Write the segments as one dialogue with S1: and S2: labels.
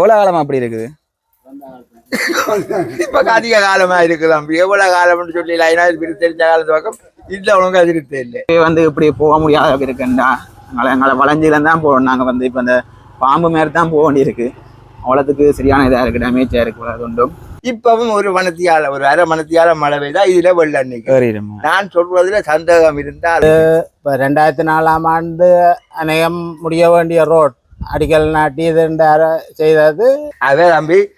S1: எவ்வளவு காலமா அப்படி இருக்குது?
S2: இப்ப அதிக காலமா இருக்குது தம்பி. எவ்வளவு காலம்னு சொல்லி லைனா இது தெரிஞ்ச காலத்து பக்கம். இல்ல ஒழுங்கா திருத்த இல்லை.
S1: வந்து இப்படி போக முடியாத இருக்குண்டா. எங்களை எங்களை வளைஞ்சில தான் போகணும். நாங்க வந்து இப்ப இந்த பாம்பு மாதிரி தான் போக வேண்டியிருக்கு. அவ்வளோத்துக்கு சரியான இதா இருக்கு டேமேஜா இருக்கு அது ஒன்றும்.
S2: இப்பவும் ஒரு மணத்தியால ஒரு அரை மணத்தியால மழை பெய்தா இதுல
S1: ஏறிடுமா
S2: நான் சொல்றதுல சந்தேகம் இருந்தால்.
S3: இப்போ ரெண்டாயிரத்தி நாலாம் ஆண்டு அநேகம் முடிய வேண்டிய ரோட் அடிக்கல் நாட்டி இது இந்த அர- செய்தது.
S2: அதே தம்பி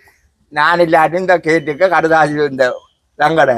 S2: நான் இல்லாட்டி இந்த கேட்டுக்க கடுதாசி இந்த தங்கட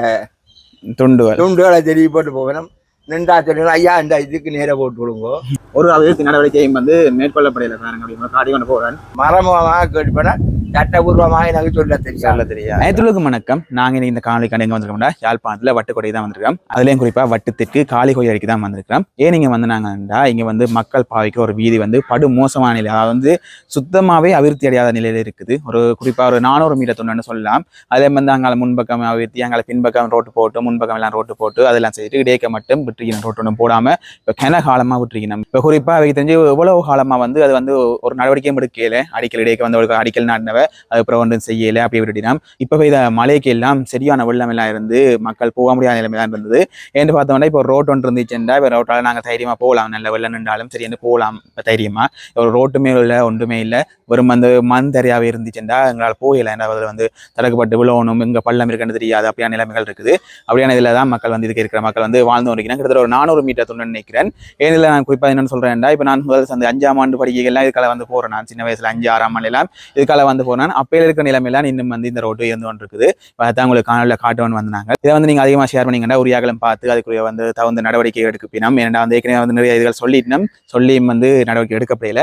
S1: துண்டுகள்.
S2: துண்டுகளை தெரிய போட்டு போகணும். நின்றா சொல்லணும் ஐயா இந்த இதுக்கு நேர போட்டு விடுங்க.
S1: ஒரு அபிவிருத்தி நடவடிக்கையும் வந்து மேற்கொள்ளப்படையில பாருங்க அப்படின்னு காடி கொண்டு போறேன்
S2: மரமமாக கேட்டுப்போனா சட்டபூர்வமாக எனக்கு சொல்ல தெரியும்
S1: தெரியாது. நேற்றுக்கும் வணக்கம். நாங்க இன்னைக்கு இந்த காணொலி கண்டு எங்க வந்திருக்கோம்னா யாழ்ப்பாணத்துல வட்டுக்கொடை தான் வந்திருக்கோம் அதுலயும் குறிப்பா வட்டுத்திற்கு காளி கோயில் அடிக்கு தான் வந்திருக்கிறோம். ஏன் நீங்க வந்தாங்கன்னா இங்க வந்து மக்கள் பாவிக்கிற ஒரு வீதி வந்து படு மோசமான நிலை. அதாவது வந்து சுத்தமாவே அபிவிருத்தி அடையாத நிலையில இருக்குது. ஒரு குறிப்பா ஒரு நானூறு மீட்டர் தொண்டுன்னு சொல்லலாம். அதே வந்து அங்கால முன்பக்கம் அபிவிருத்தி அங்கால பின்பக்கம் ரோட்டு போட்டு முன்பக்கம் எல்லாம் ரோட்டு போட்டு அதெல்லாம் செய்துட்டு இடையக்க மட்டும் விட்டுருக்கணும். ரோட்டு ஒன்றும் போடாம இப்போ கிண காலமா விட்டுருக்கணும். இப்போ குறிப்பா அவைக்கு தெரிஞ்சு எவ்வளவு காலமா வந்து அது வந்து ஒரு நடவடிக்கையும் எடுக்கல. அடிக்கல் இடையக்க வந்து அடிக்கல் நாட்டினவ. அதுக்கப்புறம் ஒன்றும் செய்யலை அப்படி விட்டுட்டினோம் இப்போ பெய்த மழைக்கு எல்லாம் சரியான வெள்ளம் எல்லாம் இருந்து மக்கள் போக முடியாத நிலைமை தான் இருந்தது. ஏன்னு பார்த்தோம்னா இப்போ ரோட் ஒன்று இருந்துச்சுன்னா இப்போ ரோட்டால் நாங்கள் தைரியமாக போகலாம். நல்ல வெள்ளம் நின்றாலும் சரி என்று போகலாம் தைரியமாக ஒரு ரோட்டுமே இல்லை ஒன்றுமே இல்லை. வெறும் அந்த மண் தரையாகவே இருந்துச்சுன்னா எங்களால் போகலை. அதில் வந்து தடக்கப்பட்டு விழணும் இங்கே பள்ளம் இருக்குன்னு தெரியாது. அப்படியான நிலைமைகள் இருக்குது. அப்படியான இதில் தான் மக்கள் வந்து இதுக்கு இருக்கிற மக்கள் வந்து வாழ்ந்து வருகிறேன் கிட்டத்தட்ட ஒரு நானூறு மீட்டர் துண்டு நினைக்கிறேன். ஏனில் நான் குறிப்பாக என்னென்னு சொல்கிறேன்டா இப்போ நான் முதல் அந்த அஞ்சாம் ஆண்டு படிக்கைகள்லாம் இதுக்கால வந்து போகிறேன் நான் சின்ன வயசில் அஞ்சு ஆறாம் ஆண்டுலாம் இதுக்கால வந்து போனேன். அப்பையில இருக்க நிலைமையெல்லாம் இன்னும் வந்து இந்த ரோடு இருந்து கொண்டு இருக்குது அதான் உங்களுக்கு காணொலியில் காட்டுவன் வந்தாங்க இதை வந்து நீங்கள் அதிகமாக ஷேர் பண்ணீங்கன்னா உரியாக்களும் பார்த்து அதுக்குரிய வந்து தகுந்த நடவடிக்கை எடுப்பினோம் ஏன்னா வந்து ஏற்கனவே வந்து நிறைய இதுகள் சொல்லிட்டோம். சொல்லியும் வந்து நடவடிக்கை எடுக்கப்படையில.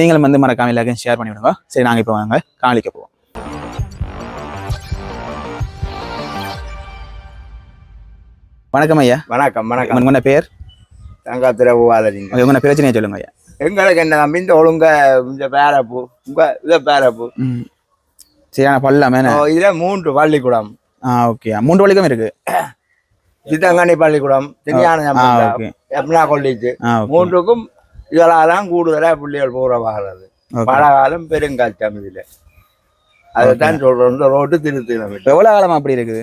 S1: நீங்களும் வந்து மறக்காம எல்லாருக்கும் ஷேர் பண்ணி விடுங்க. சரி நாங்கள் இப்போ வாங்க. காணொலிக்க போவோம். வணக்கம் ஐயா.
S2: வணக்கம் வணக்கம்.
S1: உங்களோட பேர்?
S2: தங்கத்திர போவாதீங்க
S1: உங்களோட பிரச்சனையை சொல்லுங்க ஐயா.
S2: எங்களுக்கு என்ன தம்பி இந்த ஒழுங்க இந்த பேரப்பூ உங்க இத பேரப்பூ
S1: சரியான பள்ளம்
S2: இதுல மூன்று பள்ளிக்கூடம்.
S1: ஆ ஓகே. மூன்று வழிக்கும் இருக்கு?
S2: சித்தங்கனி பள்ளிக்கூடம்
S1: ஓகே.
S2: எப்னா
S1: ஓகே.
S2: மூன்றுக்கும் இதெல்லாம் கூடுதலா பிள்ளைகள் போறவாகிறது
S1: ஓகே.
S2: பல காலம் பெருங்காட்டம் இதுல அதைத்தான் சொல்றோம். இந்த ரோட்டு
S1: இப்போ எவ்வளோ காலமா அப்படி இருக்குது?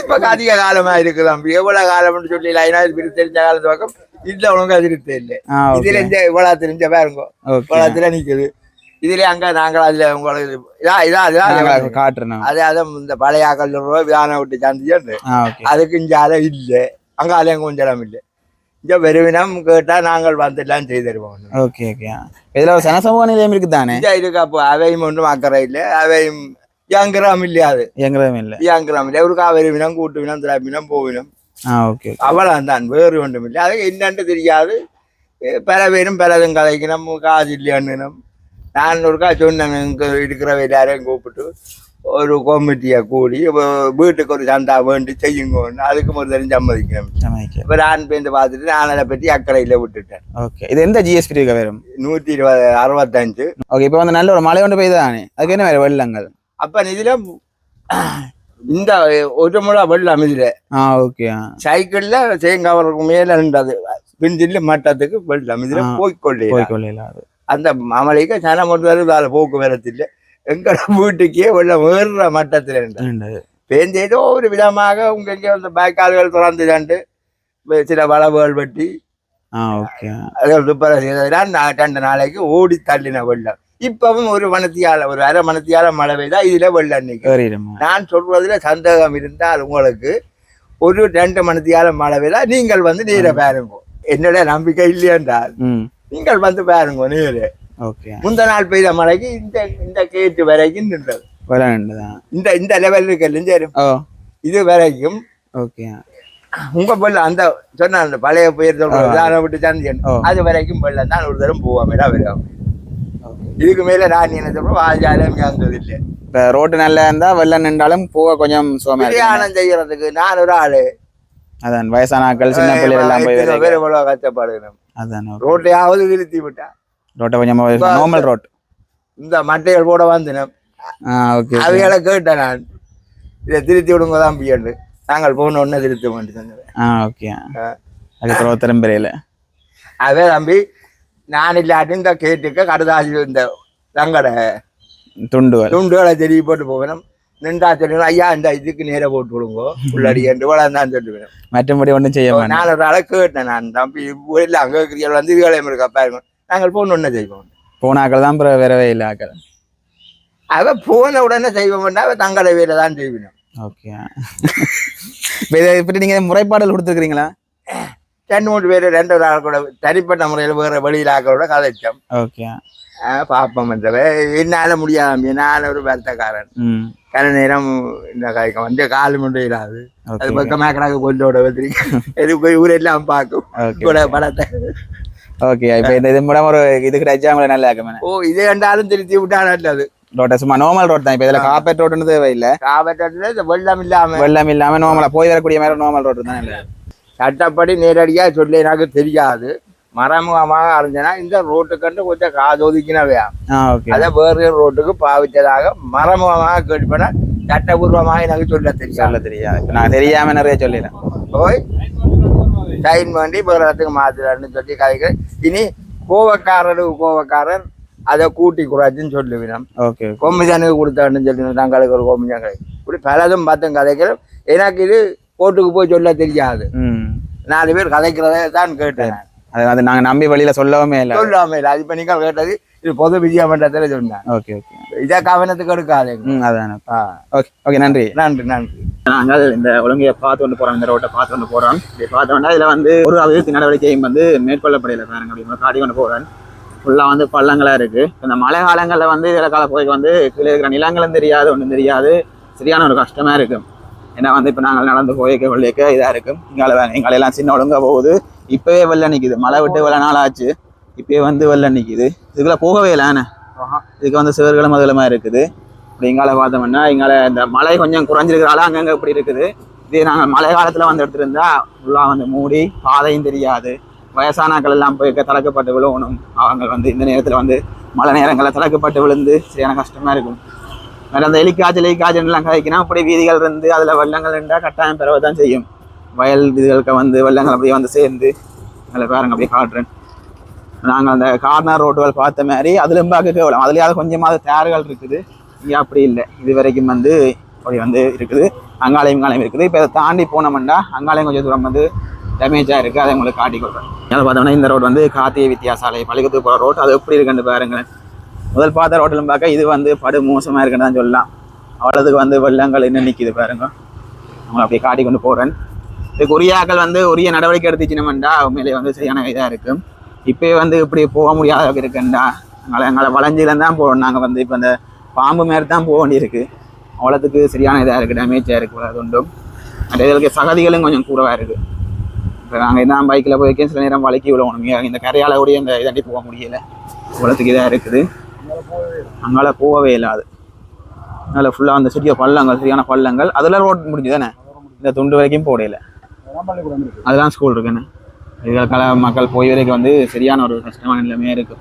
S2: இப்ப அதிக காலமா இருக்கு தம்பி. எவ்வளவு காலம்னு சொல்லி லைனா இது தெரிஞ்ச காலத்து பக்கம் இதுல ஒழுங்கா திருத்த இல்லை. இதுல இந்த இவ்வளவு தெரிஞ்ச பாருங்க. இவ்வளவுல நிக்குது. இதுல அங்க நாங்கள் அதுல உங்களுக்கு இதா இதா இதா
S1: காட்டுறோம்
S2: அது அதை இந்த பழைய ஆக்கள் விதானம் விட்டு சந்திச்சு அதுக்கு இங்க அலை இல்லை. அங்க அலையும் கொஞ்சம் இடம் இல்லை. இங்க வெறுவினம் கேட்டா நாங்கள் வந்துலாம் செய்து தருவோம்.
S1: ஓகே ஓகே இதுல ஒரு சனசமூக நிலையம் இருக்குது தானே
S2: இங்க இருக்கு அப்போ. அவையும் ஒன்றும் அக்கறை இல்லை. அவையும் இயங்குறாம் இல்லையாது
S1: எங்களும் இல்லை.
S2: இயங்குறாம் இல்லை. ஒரு காவிரி வினம் கூட்டு வினம் திராவினம் போவினம்.
S1: ஓகே
S2: அவ்வளவு தான் வேறு ஒன்றும் இல்லை அது என்னன்னு தெரியாது பல பேரும் பலதும் கதைக்கணும் காசு இல்லையான்னு நான் ஒருக்கா சொன்னேன் இங்க இருக்கிற எல்லாரையும் கூப்பிட்டு ஒரு கமிட்டியை கூடி வீட்டுக்கு ஒரு சந்தா வேண்டி செய்யுங்கன்னு அதுக்கு ஒரு தெரிஞ்சு சம்மதிக்கணும் இப்போ நான் பேருந்து பார்த்துட்டு நான் அதை பற்றி அக்கறையில் விட்டுட்டேன்
S1: ஓகே இது எந்த ஜிஎஸ்பி இருக்க வரும்
S2: நூற்றி இருபது அறுபத்தஞ்சு
S1: ஓகே இப்போ வந்து நல்ல ஒரு மழை ஒன்று பெய்யுது தானே அதுக்கு என்ன வேறு வெள்ளங்கள்
S2: அப்போ இதில் இந்த ஒரு முறை வெள்ளம் இதில்
S1: ஆ ஓகே.
S2: சைக்கிளில் தேங்காவருக்கு மேலே நின்றது. பிஞ்சில் மட்டத்துக்கு வெள்ளம் இதில்
S1: ஆ.
S2: போய்க்கொள்ளே.
S1: போய் கொள்ளையில அது
S2: அந்த மாமலைக்கு ஜனம் கொண்டு வருது அதில் போக்குவரத்து இல்லை எங்களோட வீட்டுக்கே உள்ள வேறுற மட்டத்தில் இருந்தது. பேருந்து ஏதோ ஒரு விதமாக உங்க இங்கே வந்து பேக்கால்கள் திறந்து தண்டு சில வளவுகள் வெட்டி
S1: ஆ ஓகே.
S2: அதில் துப்புர செய்ததுதான் நான் ரெண்டு நாளைக்கு ஓடி தள்ளின வெள்ளம். இப்பவும் ஒரு மணத்தியால ஒரு அரை மணத்தியால மழை பெய்தா இதுல வெள்ளம் நிற்கும் நான் சொல்வதில் சந்தேகம் இருந்தால் உங்களுக்கு ஒரு ரெண்டு மணத்தியால மழை பெய்தா நீங்கள் வந்து நீரை பாருங்க. என்னோட நம்பிக்கை இல்லையென்றால். நீங்கள் வந்து பாருங்க நீர். முந்த நாள் பெய்த மழைக்கு இந்த இந்த கேட்டு வரைக்கும் நின்றது. இந்த இந்த லெவல் இருக்கு இது வரைக்கும்
S1: ஓகே.
S2: உங்க வெள்ளம் அந்த சொன்ன அந்த பழைய பெயர்
S1: ஆ.
S2: சொல்ற விட்டு சாந்தி. அது வரைக்கும் வெள்ளம் தான் ஒரு தரம் போவாம வரும். இதுக்கு மேல நான் என்ன சொல்றேன் வாஜாலம்
S1: இப்போ ரோட்டு நல்லா இருந்தா வெள்ளம் நின்றாலும் போக கொஞ்சம்
S2: பிரயாணம் செய்யறதுக்கு நான் ஒரு ஆளு.
S1: அதான் வயசான ஆட்கள் சின்ன பிள்ளைகள் எல்லாம் போய்
S2: பேர் இவ்வளவு கஷ்டப்படுகிறோம்
S1: அதான்.
S2: ரோட்டையாவது திருத்தி விட்டா
S1: ரோட்டை கொஞ்சம் நார்மல் ரோட்
S2: இந்த மட்டைகள் கூட வந்துனோம்
S1: ஓகே
S2: அவைகளை கேட்டேன் நான். இதை திருத்தி விடுங்க தான் பியண்டு நாங்கள் போன உடனே திருத்த வேண்டி சொன்னது
S1: ஆ. ஓகே அதுக்கப்புறம் திரும்பறையில்
S2: அதே தம்பி நான் இல்லாட்டி இந்த கேட்டுக்க கடுதாசி இந்த தங்கட
S1: துண்டுகள்.
S2: துண்டுகளை தெரிய போட்டு போவேன் நின்றா சொல்லுங்க ஐயா இந்த இதுக்கு நேர போட்டு விடுங்கோ. உள்ளடி என்று வளர்ந்தான் சொல்லுவேன்
S1: மற்றபடி ஒன்றும் செய்ய
S2: நான் ஒரு ஆளை கேட்டேன் நான். தம்பி இல்லை அங்கே இருக்கிறீர்கள் வந்து இதுகளையும் இருக்கா பாருங்க. நாங்கள் போன உடனே செய்வோம்.
S1: போனாக்கள் தான் அப்புறம் வரவே இல்லை ஆக்கள்.
S2: அவ போன உடனே செய்வோம்னா அவ தங்கட வேலை தான் செய்வினோம்
S1: ஓகே. இப்போ இதை இப்படி நீங்கள் முறைப்பாடல் கொடுத்துருக்கீங்களா
S2: மூணு பேர் ரெண்டு ஒரு ஆள் கூட தனிப்பட்ட முறையில் வேறு வெளியில் ஆக்களோட கதைச்சோம்.
S1: ஓகே.
S2: பார்ப்போம் என்னால் முடியாத நான் ஒரு வருத்தக்காரன். கன நேரம் இந்த காய்க்கும். வந்து கால் இல்லாது அது பக்கமாக கிடக்கு கொண்டோட வச்சிருக்கேன் இது போய் ஊரெல்லாம் பார்க்கும். கூட படத்தை.
S1: ஓகே இப்போ இந்த இது மூலம் ஒரு இது கிடைச்சா உங்களை நல்லா இருக்குமே
S2: ஓ இது கண்டாலும் திருத்தி விட்டா நல்லது.
S1: ரோட்டை சும்மா நார்மல் ரோட் தான். இப்போ இதில் காப்பேட் ரோடுன்னு தேவையில்லை.
S2: காவட்டத்தில் இந்த வெள்ளம் இல்லாமல்
S1: வெள்ளம் இல்லாமல் நார்மலாக போய் வரக்கூடிய மாதிரி நார்மல் ரோடு தான் இல்லை
S2: சட்டப்படி நேரடியாக சொல்லி எனக்கு தெரியாது. மறைமுகமாக அறிஞ்சனா இந்த ரோட்டுக்கண்டு கொஞ்சம் காது
S1: ஓகே.
S2: அதை வேறு ரோட்டுக்கு பாவித்ததாக மறைமுகமாக கேட்பேனா சட்டபூர்வமாக எனக்கு சொல்ல தெரியாது.
S1: சொல்ல தெரியாது. நான் தெரியாமல் நிறைய சொல்லிடுறேன்.
S2: போய் சைன் பண்ணி வேறு இடத்துக்கு மாற்றுறாருன்னு சொல்லி கதைக்கிறேன் இனி கோவக்காரருக்கு கோவக்காரர் அதை கூட்டி குறைச்சுன்னு சொல்லுவினோம்.
S1: ஓகே
S2: கொம்மிஜனுக்கு கொடுத்தான்னு சொல்லி தங்களுக்கு ஒரு கொம்மிஜன் கதை இப்படி பலதும் பார்த்தும் கதைக்கிறோம் எனக்கு இது கோர்ட்டுக்கு போய் சொல்ல தெரியாது. நாலு பேர் கதைக்கிறதை தான் கேட்டேன்
S1: அது அது நாங்கள் நம்பி வெளியில் சொல்லவே இல்லை.
S2: சொல்லாம இல்லை. அது இப்போ நீங்கள் கேட்டது இது பொது விஜயமன்றத்தில் சொன்னேன்.
S1: Okay okay.
S2: இதை கவனத்துக்கு எடுக்காதீங்க.
S1: ம் அதானே
S2: ஆ.
S1: ஓகே ஓகே நன்றி.
S2: நன்றி நன்றி.
S1: நாங்கள் இந்த ஒழுங்கையை பார்த்து கொண்டு போறோம் இந்த ரோட்டை பார்த்து கொண்டு போறோம். இப்படி பார்த்தோம்னா இதுல வந்து ஒரு அபிவிருத்தி நடவடிக்கையும் வந்து மேற்கொள்ளப்படையில பாருங்க அப்படின்னு காட்டி கொண்டு போறேன். ஃபுல்லா வந்து பள்ளங்களா இருக்கு. இந்த மழை காலங்கள்ல வந்து இதில் கால போய்க்கு வந்து கீழே இருக்கிற நிலங்களும் தெரியாது ஒன்றும் தெரியாது. சரியான ஒரு கஷ்டமா இருக்கும் ஏன்னா வந்து இப்போ நாங்கள் நடந்து போய்க்க கொள்ளைக்க இதாக இருக்கும். இங்கால வேங்க எங்களை எல்லாம் சின்ன ஒழுங்கா போகுது. இப்பவே வெள்ளம் நிக்குது. மழை விட்டு இவ்வளோ நாள் ஆச்சு. இப்பயே வந்து வெள்ளம் நிக்குது. இதுக்குள்ள போகவே இல்லைண்ணே இதுக்கு வந்து சிவர்களும் அதுலமா இருக்குது. இப்படி இங்கால பார்த்தோம்னா இங்கால இந்த மழை கொஞ்சம் குறைஞ்சிருக்கிறால அங்கங்க இப்படி இருக்குது. இதே நாங்கள் மழை காலத்துல வந்து எடுத்திருந்தா ஃபுல்லாக வந்து மூடி பாதையும் தெரியாது. வயசானாக்கள் எல்லாம் போய் தலக்கப்பட்டு விழுவணும். அவங்க வந்து இந்த நேரத்துல வந்து மழை நேரங்களில் தலக்கப்பட்டு விழுந்து சரியான கஷ்டமா இருக்கும். வேற அந்த எலிக்காய்ச்சல் எலிக்காய்ச்சல் எல்லாம் காய்க்கினா அப்படி வீதிகள் இருந்து அதில் வெள்ளங்கள் இருந்தால் கட்டாயம் பெறவை தான் செய்யும். வயல் இதுகளுக்கு வந்து வெள்ளங்கள் அப்படியே வந்து சேர்ந்து அதில் பாருங்க அப்படியே காட்டுறேன். நாங்கள் அந்த கார்னர் ரோட்டுகள் பார்த்த மாதிரி அதுல பார்க்க கேவலம். அதுலேயாவது கொஞ்சமாவது தேர்கள் இருக்குது. இங்கே அப்படி இல்லை. இது வரைக்கும் வந்து அப்படி வந்து இருக்குது. அங்காலயம் இங்காலயம் இருக்குது. இப்போ இதை தாண்டி போனோம்னா அங்காலயம் கொஞ்சம் தூரம் வந்து டேமேஜாக இருக்குது அதை உங்களுக்கு காட்டி கொடுக்குறேன் அதில் பார்த்தோம்னா இந்த ரோடு வந்து காத்திய வித்தியாசாலை பள்ளிக்கூடத்துக்கு போகிற ரோடு அது எப்படி இருக்குன்னு பாருங்களேன். முதல் பார்த்த ரோட்டிலும் பார்க்க இது வந்து படு மோசமாக இருக்குன்னு தான் சொல்லலாம். அவ்வளோதுக்கு வந்து வெள்ளங்கள் என்ன நிற்கிது பாருங்க. அவங்களை அப்படியே காட்டி கொண்டு போகிறேன் இதுக்கு உரியாக்கள் வந்து உரிய நடவடிக்கை எடுத்துச்சினோம்டா உண்மையிலே வந்து சரியான இதாக இருக்கும் இப்போயே வந்து இப்படி போக முடியாத அளவுக்கு இருக்குண்டா எங்களை எங்களை வளைஞ்சில தான் போகணும் நாங்கள் வந்து இப்போ இந்த பாம்பு மாரி தான் போக வேண்டியிருக்கு. அவ்வளோத்துக்கு சரியான இதாக இருக்குது டேமேஜாக இருக்குது அது அந்த இதுக்கு சகதிகளும் கொஞ்சம் கூடவாக இருக்குது இப்போ நாங்கள் என்ன பைக்கில் போய் சில நேரம் வளைக்கி விழுவோம். இந்த கரையால் கூட இந்த இதாண்டி போக முடியல. அவ்வளோத்துக்கு இதாக இருக்குது. அங்கால போகவே இல்லை அது. அதனால் ஃபுல்லாக அந்த சிறிய பள்ளங்கள் சரியான பள்ளங்கள். அதில் ரோட் முடிஞ்சு தானே இந்த துண்டு வரைக்கும் போடையில. அதெல்லாம் ஸ்கூல் இருக்குன்னு இதுகளுக்கால மக்கள் போய் வரைக்கும் வந்து சரியான ஒரு கஷ்டமான நிலைமையாக இருக்கு.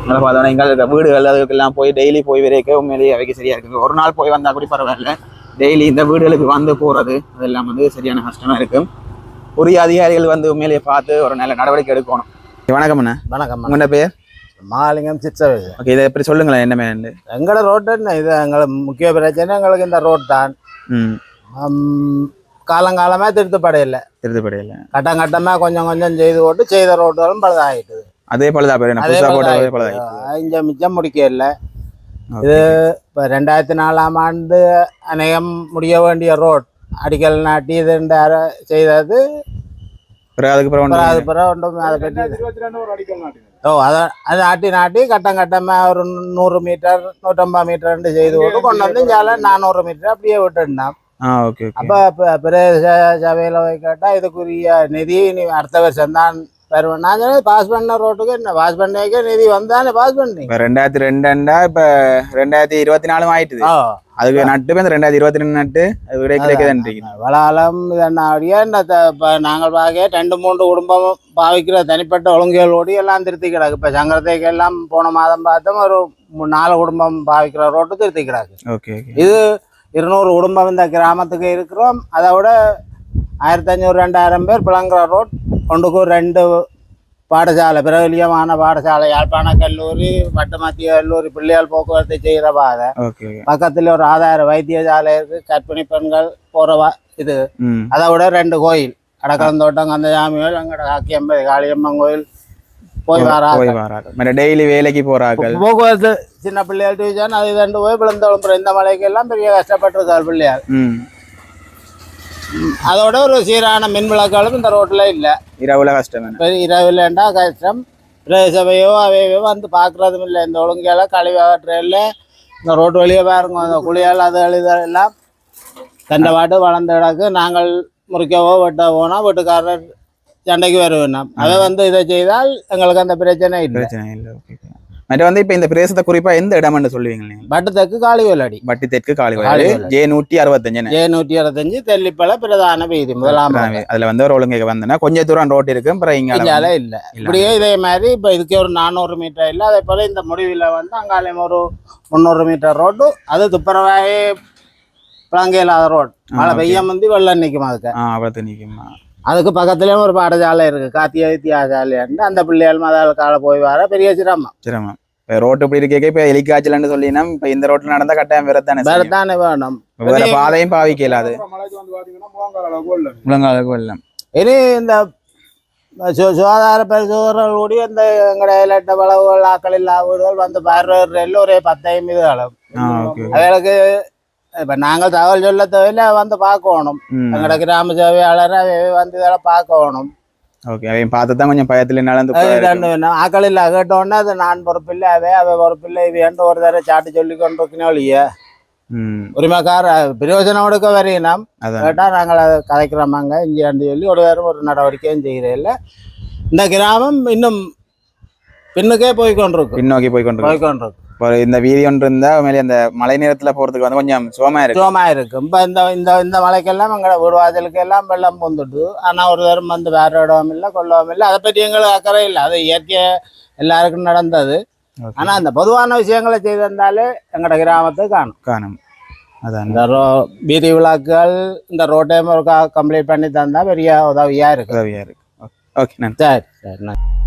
S1: அதனால் பார்த்தோன்னா எங்கள் இருக்க வீடுகள் அதுக்கெல்லாம் போய் டெய்லி போய் வரைக்கும் உண்மையிலேயே அவைக்கு சரியா இருக்குது ஒரு நாள் போய் வந்தால் கூட பரவாயில்ல. டெய்லி இந்த வீடுகளுக்கு வந்து போகிறது அதெல்லாம் வந்து சரியான கஷ்டமாக இருக்கும் உரிய அதிகாரிகள் வந்து உண்மையிலேயே பார்த்து ஒரு நல்ல நடவடிக்கை எடுக்கணும். வணக்கம் அண்ணா.
S3: வணக்கம்
S1: உங்களோட பேர்?
S3: மாலிங்கம் சிச்சவேசு
S1: ஓகே இதை எப்படி சொல்லுங்களேன் என்ன மேண்டு
S3: எங்களோட ரோட்டு என்ன இது எங்களுக்கு முக்கிய பிரச்சனை எங்களுக்கு இந்த ரோட் தான் காலங்காலமாக திருத்தப்படையில்லை
S1: திருத்துப்படையில்
S3: கட்டம் கட்டமாக கொஞ்சம் கொஞ்சம் செய்து போட்டு செய்த ரோட்டுகளும் பழுதாகிட்டுது
S1: அதே தான் பேர்
S3: அதே பழுதாகிட்டு. இங்க மிச்சம் முடிக்க இல்லை இது இப்போ ரெண்டாயிரத்தி நாலாம் ஆண்டு அநேகம் முடிய வேண்டிய ரோட் அடிக்கல் நாட்டி இது செய்தது
S1: பிறகு அதுக்கு
S3: பிறகு ஒன்றும் அதை பற்றி ஓ அதை அது நாட்டி நாட்டி கட்டம் கட்டமாக ஒரு நூறு மீட்டர் நூற்றம்பது மீட்டர் செய்து போட்டு கொண்டு வந்து இங்கால நானூறு மீட்டர் அப்படியே விட்டுருந்தான்
S1: ஆ ஓகே ஓகே.
S3: அப்போ பிரதேச சபையில் போய் கேட்டால் இதுக்குரிய நிதி நீ அடுத்த வருஷம் பெறுவேன் நான் சொன்னேன் பாஸ் பண்ண ரோட்டுக்கு என்ன பாஸ் பண்ணேக்க நிதி வந்தானே பாஸ் பண்ணி
S1: இப்போ ரெண்டாயிரத்தி ரெண்டாண்டா இப்போ ரெண்டாயிரத்தி இருபத்தி நாலும் ஆயிட்டுது
S3: ஓ
S1: அதுக்கு நட்டு இந்த ரெண்டாயிரத்தி இருபத்தி ரெண்டு நட்டு அது விட கிடைக்குதுன்றீங்க
S3: வளாலம் இதென்னாடியே இந்த இப்ப நாங்கள் பார்க்க ரெண்டு மூன்று குடும்பம் பாவிக்கிற தனிப்பட்ட ஒழுங்குகளோடு எல்லாம் திருத்தி கிடக்கு இப்போ சங்கரத்தைக்கு எல்லாம் போன மாதம் பார்த்தோம் ஒரு நாலு குடும்பம் பாவிக்கிற ரோட்டு திருத்தி கிடக்கு
S1: ஓகே ஓகே
S3: இது இருநூறு குடும்பம் இந்த கிராமத்துக்கு இருக்கிறோம் அதை விட ஆயிரத்தி ஐநூறு ரெண்டாயிரம் பேர் பிளங்குற ரோட் ஒன்றுக்கு ரெண்டு பாடசாலை பிரபலியமான பாடசாலை யாழ்ப்பாண கல்லூரி வட்ட மத்திய கல்லூரி பிள்ளைகள் போக்குவரத்து செய்கிற பாதை பக்கத்தில் ஒரு ஆதார வைத்தியசாலை இருக்கு கர்ப்பிணி பெண்கள் வா- இது அதை விட ரெண்டு கோயில் அடக்கந்தோட்டம் கந்தசாமி கோயில் அங்கட காக்கியம்பதி காளியம்மன் கோயில் போய் வரா
S1: போய் வராங்க டெய்லி வேலைக்கு போறார்கள்
S3: போக்குவரத்து சின்ன பிள்ளைகள் டிவிஷன் அது ரெண்டு போய் விழுந்தோளும்புற இந்த மலைக்கெல்லாம் பெரிய கஷ்டப்பட்டிருக்கார் பிள்ளையார் அதோட ஒரு சீரான மின் விளக்குகளும் இந்த ரோட்ல இல்லை.
S1: இரவுல கஷ்டம்
S3: பெரிய இரவுலண்டா கஷ்டம்? பிரதேசபையோ அவையோ வந்து பார்க்கறதும் இல்லை. இந்த ஒழுங்கையெல்லாம் கழிவு அகற்றையில் இந்த ரோட்டு வழியே பாருங்க. அந்த குளியால் அது எல்லாம். தண்டை பாட்டு வளர்ந்த கிடக்கு. நாங்கள் முறிக்கவோ வெட்ட போனால் வீட்டுக்காரர் சண்டைக்கு வருவேன் அதை வந்து இதை செய்தால் எங்களுக்கு அந்த பிரச்சனை இல்லை.
S1: பிரச்சனை இல்லை. மற்ற வந்து இப்ப இந்த பிரதேசத்தை குறிப்பா எந்த இடம்னு சொல்லுவீங்க நீங்க
S3: பட்டத்துக்கு காளிவேல் அடி
S1: வட்டி தெற்கு
S3: காளிகோயில்.
S1: ஜே நூற்றி அறுபத்தஞ்சு
S3: ஏ நூற்றி இருபத்தஞ்சு தெல்லிப்பள பிரதான வீதி முதலாம்.
S1: அதுல வந்து ஒரு ஒழுங்கு வந்தனா கொஞ்சம் தூரம் ரோட் இருக்கு அப்புறம் இங்க
S3: இல்லை. இப்படியே இதே மாதிரி இப்போ இதுக்கு ஒரு நானூறு மீட்டர் இல்லை அதே போல் இந்த முடிவில் வந்து அங்காலையும் ஒரு முந்நூறு மீட்டர் ரோடு அது துப்புரவாயே பிளாங்க இல்லாத ரோடு மழை பெய்ய முந்தி வெள்ளம் நிற்கும் அதுக்கு.
S1: நிக்குமா?
S3: அதுக்கு பக்கத்துலேயும் ஒரு பாடசாலை இருக்கு. காத்திய வித்தியாசாலைன்னு அந்த பிள்ளைகள் மதால் கால போய் வர பெரிய சிரமம்.
S1: சிரமம். இப்ப ரோட் இப்படி இருக்கே இப்ப எலிக்காய்ச்சல்னு சொல்லினா இப்ப இந்த ரோட்ல நடந்தா கட்டாயம் வரத்தானே
S3: வேற
S1: செய்யும்.
S3: தானே வேணும்.
S1: வேற பாதையும் பாவிக்க இல்லாது
S2: முழங்கால வெள்ளம்
S3: இனி இந்த சுகாதார பரிசோதனைகள் கூடி இந்த எங்கட இலட்ட வளவுகள் ஆக்கள் இல்லா வீடுகள் வந்து பார்வையிடல ஒரே பத்தாயிரம் இது அளவு. அவளுக்கு இப்ப நாங்கள் தகவல் சொல்ல தேவையில்ல வந்து பார்க்கணும்
S1: ம்
S3: எங்கட கிராம சேவையாளர் வந்து இதெல்லாம் பார்க்கணும்
S1: ஓகே அவன் பார்த்து தான் கொஞ்சம் பயத்துல நடந்து.
S3: ஆக்கள் இல்ல கேட்டோன்னே அது நான் பொறுப்பில்லை அவை அவை பொறுப்பில்லை இது என்று ஒரு தடவை சாட்டி சொல்லி கொண்டு இருக்கணும் உரிமைக்கார பிரயோஜனம் கொடுக்க வரையினோம்
S1: அதான்
S3: கேட்டா நாங்கள் அதை கதைக்கிறோமாங்க அண்டு சொல்லி ஒரு தடவை ஒரு நடவடிக்கையும் செய்கிறதில்ல இந்த கிராமம் இன்னும் பின்னுக்கே போய் கொண்டிருக்கும்
S1: பின்னோக்கி போய் கொண்டு
S3: போய் கொண்டிருக்கும்
S1: இப்போ இந்த வீதி ஒன்று இருந்தா மேலே அந்த மழை நேரத்துல போறதுக்கு வந்து கொஞ்சம் சுகமா இருக்கு.
S3: சுகமா இருக்கும் இப்போ இந்த இந்த இந்த மலைக்கெல்லாம் எங்களோட வீடு வாசலுக்கு எல்லாம் வெள்ளம் பூந்துட்டு ஆனா ஒரு தரம் வந்து வேற இடமும் இல்லை கொள்ளவும் இல்லை. அதை பற்றி எங்களுக்கு அக்கறை இல்லை. அது இயற்கை எல்லாருக்கும் நடந்தது.
S1: Okay.
S3: ஆனா அந்த பொதுவான விஷயங்களை செய்திருந்தாலே எங்களோட கிராமத்தை காணும்.
S1: காணும். அதான்.
S3: இந்த ரோ வீதி விழாக்கள் இந்த ஒரு கம்ப்ளீட் பண்ணி தந்தா பெரிய உதவியா இருக்கு.
S1: உதவியா இருக்கு. ஓகே நன்றி.
S3: சரி சரி நன்றி.